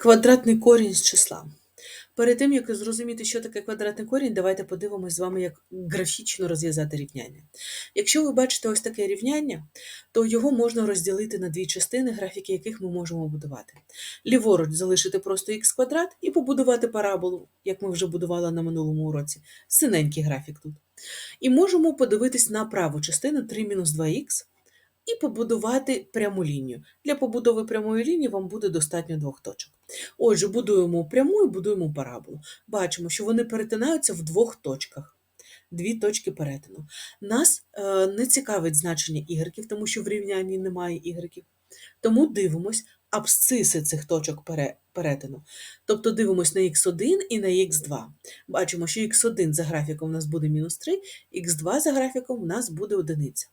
Квадратний корінь з числа. Перед тим, як зрозуміти, що таке квадратний корінь, давайте подивимось з вами, як графічно розв'язати рівняння. Якщо ви бачите ось таке рівняння, то його можна розділити на дві частини, графіки яких ми можемо будувати. Ліворуч залишити просто х квадрат і побудувати параболу, як ми вже будували на минулому уроці. Синенький графік тут. І можемо подивитись на праву частину 3-2х і побудувати пряму лінію. Для побудови прямої лінії вам буде достатньо двох точок. Отже, будуємо пряму і будуємо параболу. Бачимо, що вони перетинаються в двох точках. Дві точки перетину. Нас е, не цікавить значення ігреків, тому що в рівнянні немає ігреків. Тому дивимось абсциси цих точок перетину. Тобто дивимось на х1 і на х2. Бачимо, що х1 за графіком у нас буде мінус 3, х2 за графіком у нас буде одиниця.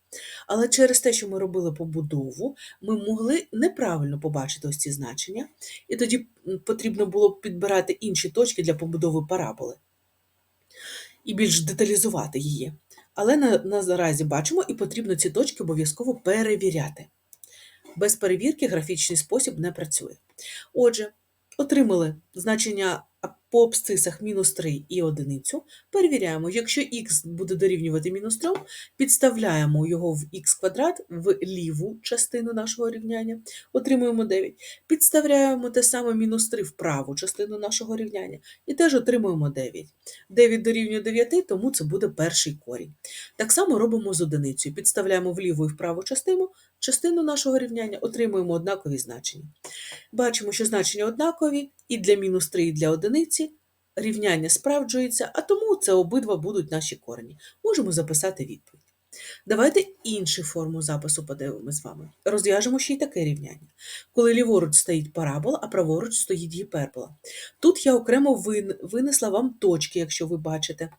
Але через те, що ми робили побудову, ми могли неправильно побачити ось ці значення, і тоді потрібно було підбирати інші точки для побудови параболи і більш деталізувати її. Але на, на наразі бачимо, і потрібно ці точки обов'язково перевіряти. Без перевірки графічний спосіб не працює. Отже, отримали значення по абсцисах мінус 3 і одиницю. Перевіряємо, якщо х буде дорівнювати мінус 3, підставляємо його в х квадрат в ліву частину нашого рівняння, отримуємо 9. Підставляємо те саме мінус 3 в праву частину нашого рівняння і теж отримуємо 9. 9 дорівнює 9, тому це буде перший корінь. Так само робимо з одиницею. Підставляємо в ліву і в праву частину, частину нашого рівняння, отримуємо однакові значення. Бачимо, що значення однакові і для мінус 3, і для одиниці. Рівняння справджується, а тому це обидва будуть наші корені. Можемо записати відповідь. Давайте іншу форму запису подивимо з вами. Розв'яжемо ще й таке рівняння. Коли ліворуч стоїть парабола, а праворуч стоїть гіпербола. Тут я окремо винесла вам точки, якщо ви бачите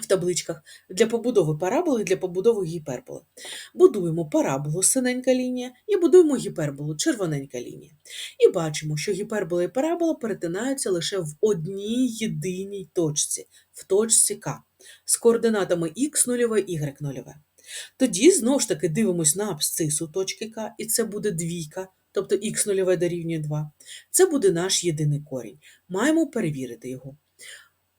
в табличках, для побудови параболи і для побудови гіперболи. Будуємо параболу синенька лінія і будуємо гіперболу червоненька лінія. І бачимо, що гіпербола і парабола перетинаються лише в одній єдиній точці, в точці К, з координатами х нульове, y нульове. Тоді знову ж таки дивимось на абсцису точки К, і це буде двійка, тобто х нульове дорівнює 2. Це буде наш єдиний корінь. Маємо перевірити його.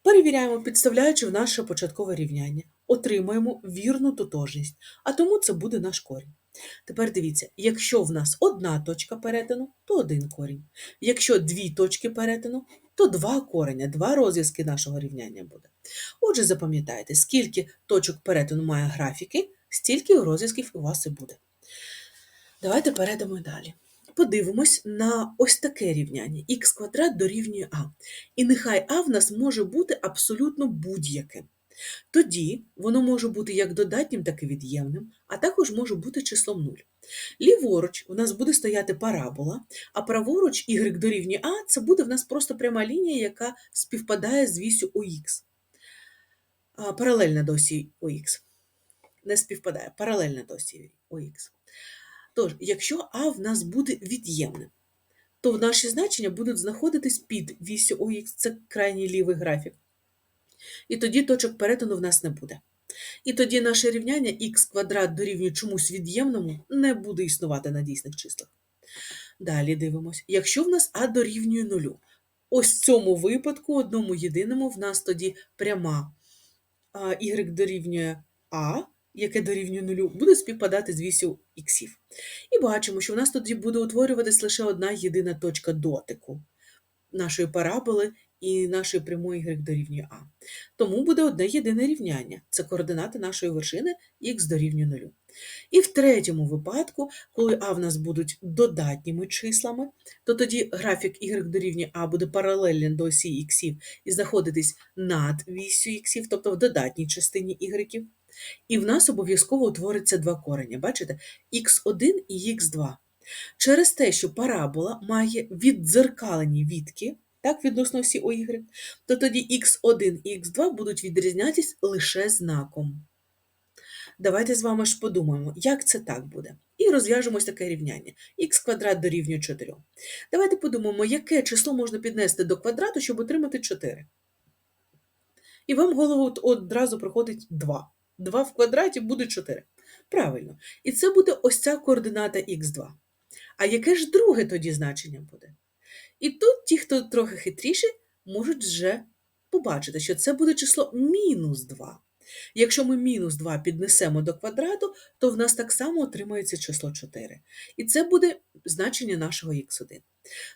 Перевіряємо, підставляючи в наше початкове рівняння. Отримаємо вірну тотожність, а тому це буде наш корінь. Тепер дивіться, якщо в нас одна точка перетину, то один корінь. Якщо дві точки перетину, то два кореня, два розв'язки нашого рівняння буде. Отже, запам'ятайте, скільки точок перетину має графіки, стільки розв'язків у вас і буде. Давайте перейдемо далі. Подивимось на ось таке рівняння. х квадрат дорівнює а. І нехай а в нас може бути абсолютно будь-яким. Тоді воно може бути як додатнім, так і від'ємним, а також може бути числом 0. Ліворуч у нас буде стояти парабола, а праворуч y дорівнює а це буде в нас просто пряма лінія, яка співпадає з вісю ОХ. Паралельна до осі ОХ. Не співпадає, паралельна до осі ОХ. Тож, якщо А в нас буде від'ємним, то наші значення будуть знаходитись під вісю ОХ, це крайній лівий графік. І тоді точок перетину в нас не буде. І тоді наше рівняння х квадрат дорівнює чомусь від'ємному не буде існувати на дійсних числах. Далі дивимось. Якщо в нас А дорівнює нулю, ось в цьому випадку, одному єдиному, в нас тоді пряма y дорівнює А, яке дорівнює нулю, буде співпадати з вісю іксів. І бачимо, що в нас тоді буде утворюватись лише одна єдина точка дотику нашої параболи і нашої прямої y дорівнює А. Тому буде одне єдине рівняння. Це координати нашої вершини х дорівнює нулю. І в третьому випадку, коли А в нас будуть додатніми числами, то тоді графік y дорівнює А буде паралельним до осі іксів і знаходитись над вісю іксів, тобто в додатній частині ігреків. І в нас обов'язково утвориться два корення. Бачите? х1 і х2. Через те, що парабола має віддзеркалені відки, так, відносно осі ОY, то тоді х1 і х2 будуть відрізнятись лише знаком. Давайте з вами ж подумаємо, як це так буде. І розв'яжемо ось таке рівняння. х квадрат дорівнює 4. Давайте подумаємо, яке число можна піднести до квадрату, щоб отримати 4. І вам в голову одразу приходить 2. 2 в квадраті буде 4. Правильно. І це буде ось ця координата х2. А яке ж друге тоді значення буде? І тут ті, хто трохи хитріші, можуть вже побачити, що це буде число мінус 2. Якщо ми мінус 2 піднесемо до квадрату, то в нас так само отримається число 4. І це буде значення нашого х1.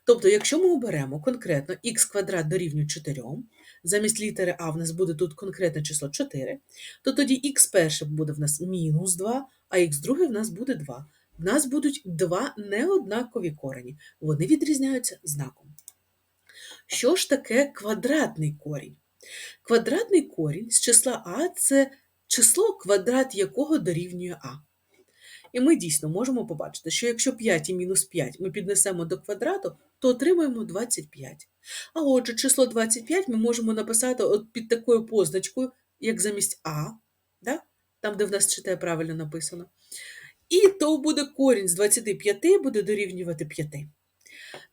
Тобто, якщо ми оберемо конкретно х квадрат дорівнює 4, замість літери А в нас буде тут конкретне число 4, то тоді х перше буде в нас мінус 2, а х друге в нас буде 2. В нас будуть два неоднакові корені. Вони відрізняються знаком. Що ж таке квадратний корінь? Квадратний корінь з числа А це число, квадрат якого дорівнює А. І ми дійсно можемо побачити, що якщо 5 і мінус 5 ми піднесемо до квадрату, то отримаємо 25. А отже, число 25 ми можемо написати от під такою позначкою, як замість А, да? там, де в нас читає правильно написано. І то буде корінь з 25 буде дорівнювати 5.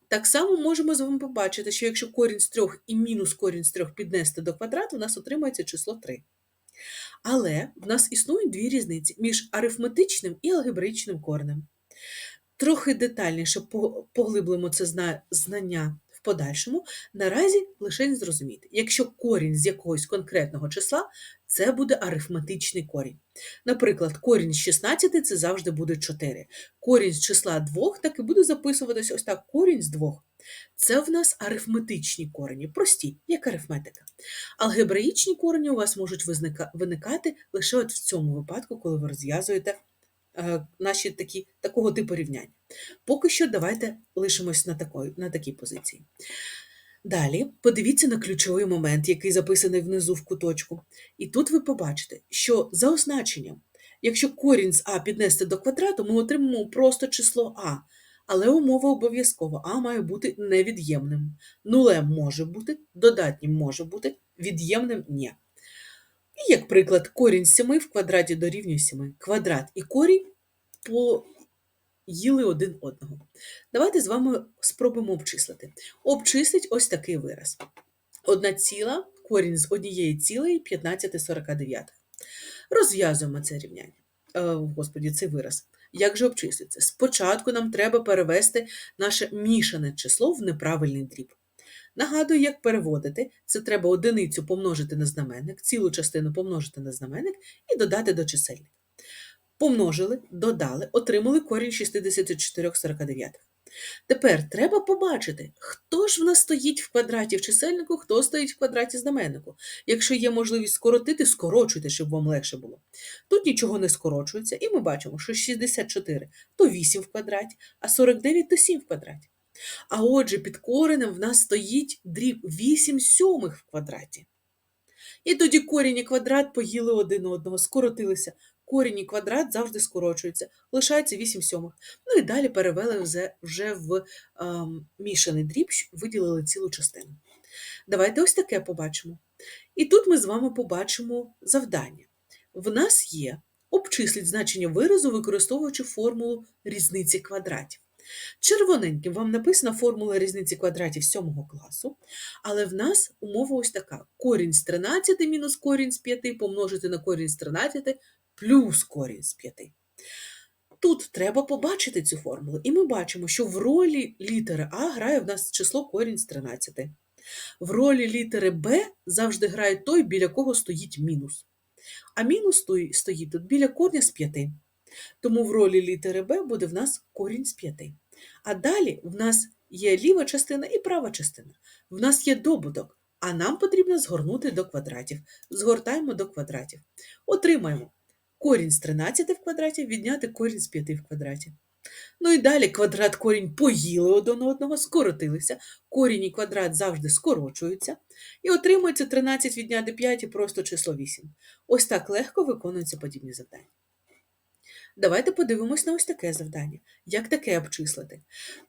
Так само можемо з вами побачити, що якщо корінь з 3 і мінус корінь з 3 піднести до квадрату, у нас отримається число 3. Але в нас існують дві різниці між арифметичним і алгебраїчним коренем. Трохи детальніше поглиблимо це знання в подальшому. Наразі лише зрозуміти, якщо корінь з якогось конкретного числа, це буде арифметичний корінь. Наприклад, корінь з 16 це завжди буде 4. Корінь з числа 2 так і буде записуватися ось так: корінь з 2. Це в нас арифметичні корені, прості, як арифметика. Алгебраїчні корені у вас можуть виникати лише от в цьому випадку, коли ви розв'язуєте е, наші такі, такого типу рівняння. Поки що давайте лишимось на, такої, на такій позиції. Далі подивіться на ключовий момент, який записаний внизу в куточку. І тут ви побачите, що за означенням, якщо корінь з А піднести до квадрату, ми отримаємо просто число А. Але умова обов'язково А має бути невід'ємним. Нулем може бути, додатнім може бути, від'ємним ні. І, як приклад, корінь 7 в квадраті дорівнює 7. Квадрат і корінь поїли один одного. Давайте з вами спробуємо обчислити. Обчислить ось такий вираз. Одна ціла, корінь з однієї цілої 15,49. Розв'язуємо це рівняння. Е, Господі, цей вираз. Як же обчислиться? Спочатку нам треба перевести наше мішане число в неправильний дріб. Нагадую, як переводити. Це треба одиницю помножити на знаменник, цілу частину помножити на знаменник і додати до чисельника. Помножили, додали, отримали корінь 64,49. Тепер треба побачити, хто ж в нас стоїть в квадраті в чисельнику, хто стоїть в квадраті знаменнику. Якщо є можливість скоротити, скорочуйте, щоб вам легше було. Тут нічого не скорочується, і ми бачимо, що 64 то 8 в квадраті, а 49 то 7 в квадраті. А отже, під коренем в нас стоїть дріб 8 сьомих в квадраті. І тоді корінь і квадрат поїли один одного, скоротилися корінь і квадрат завжди скорочуються, лишається 8 сьомих. Ну і далі перевели вже, в а, мішаний дріб, виділили цілу частину. Давайте ось таке побачимо. І тут ми з вами побачимо завдання. В нас є обчисліть значення виразу, використовуючи формулу різниці квадратів. Червоненьким вам написана формула різниці квадратів 7 класу, але в нас умова ось така: корінь з 13 мінус корінь з 5 помножити на корінь з 13 плюс корінь з 5. Тут треба побачити цю формулу, і ми бачимо, що в ролі літери А грає в нас число корінь з 13. В ролі літери Б завжди грає той, біля кого стоїть мінус. А мінус стоїть тут біля корня з 5. Тому в ролі літери Б буде в нас корінь з 5. А далі в нас є ліва частина і права частина. В нас є добуток, а нам потрібно згорнути до квадратів. Згортаємо до квадратів. Отримаємо корінь з 13 в квадраті відняти корінь з 5 в квадраті. Ну і далі квадрат корінь поїли один одного, скоротилися, корінь і квадрат завжди скорочуються, і отримується 13 відняти 5 і просто число 8. Ось так легко виконуються подібні завдання. Давайте подивимось на ось таке завдання. Як таке обчислити?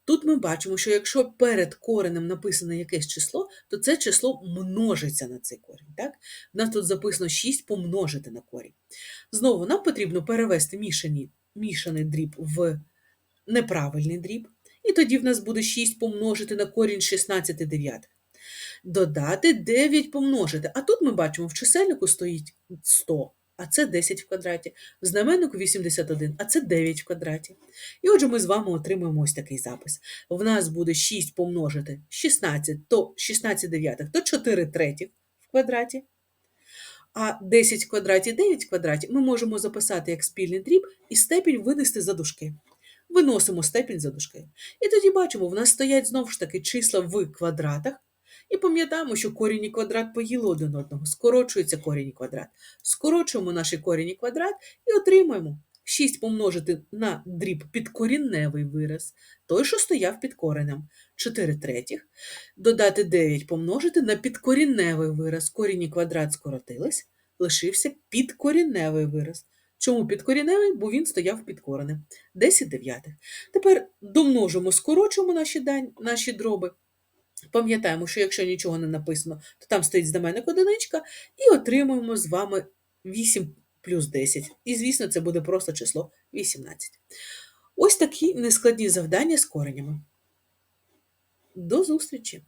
Тут ми бачимо, що якщо перед коренем написано якесь число, то це число множиться на цей корінь. Так? У нас тут записано 6 помножити на корінь. Знову нам потрібно перевести мішані, мішаний дріб в неправильний дріб. І тоді в нас буде 6 помножити на корінь 16 дев'ятих. Додати 9 помножити. А тут ми бачимо, в чисельнику стоїть 100. А це 10 в квадраті. В знаменнику 81, а це 9 в квадраті. І отже, ми з вами отримаємо ось такий запис. В нас буде 6 помножити 16, то 16 дев'ятих, то 4 третіх в квадраті. А 10 в квадраті, 9 в квадраті ми можемо записати як спільний дріб і степінь винести за дужки. Виносимо степінь за дужки. І тоді бачимо, в нас стоять знову ж таки числа в квадратах. І пам'ятаємо, що корінь і квадрат поїли один одного. Скорочується корінь і квадрат. Скорочуємо наш корінь і квадрат і отримаємо 6 помножити на дріб підкорінневий вираз, той, що стояв під коренем. 4 третіх. Додати 9 помножити на підкорінневий вираз. Корінь і квадрат скоротились, лишився підкоріневий вираз. Чому підкоріневий? Бо він стояв під коренем. 10 дев'ятих. Тепер домножимо, скорочуємо наші, дань, наші дроби. Пам'ятаємо, що якщо нічого не написано, то там стоїть знаменник одиничка, і отримуємо з вами 8 плюс 10. І, звісно, це буде просто число 18. Ось такі нескладні завдання з коренями. До зустрічі!